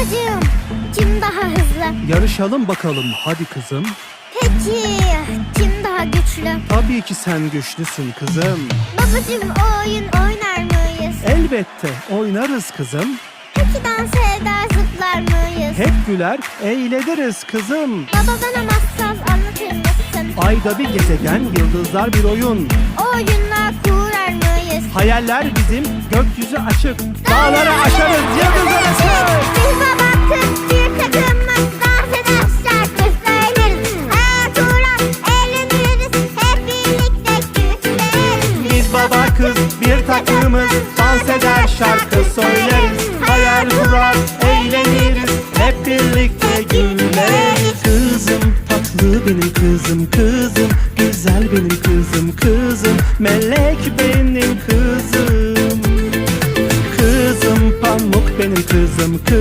Babacığım kim daha hızlı? Yarışalım bakalım hadi kızım. Peki kim daha güçlü? Tabii ki sen güçlüsün kızım. Babacığım oyun oynar mıyız? Elbette oynarız kızım. Peki dans eder zıplar mıyız? Hep güler eğleniriz kızım. Baba bana masal anlatır mısın? Ayda bir gezegen, yıldızlar bir oyun. Oyunlar kurar mıyız? Hayaller bizim gökyüzü açık. Dağları aşarız yıldızları sığ. kız bir takımız Dans eder şarkı söyleriz. Hayal kurar eğleniriz. Hep birlikte güleriz. Kızım tatlı benim kızım kızım. Güzel benim kızım kızım. Melek benim kızım. Kızım pamuk benim kızım kızım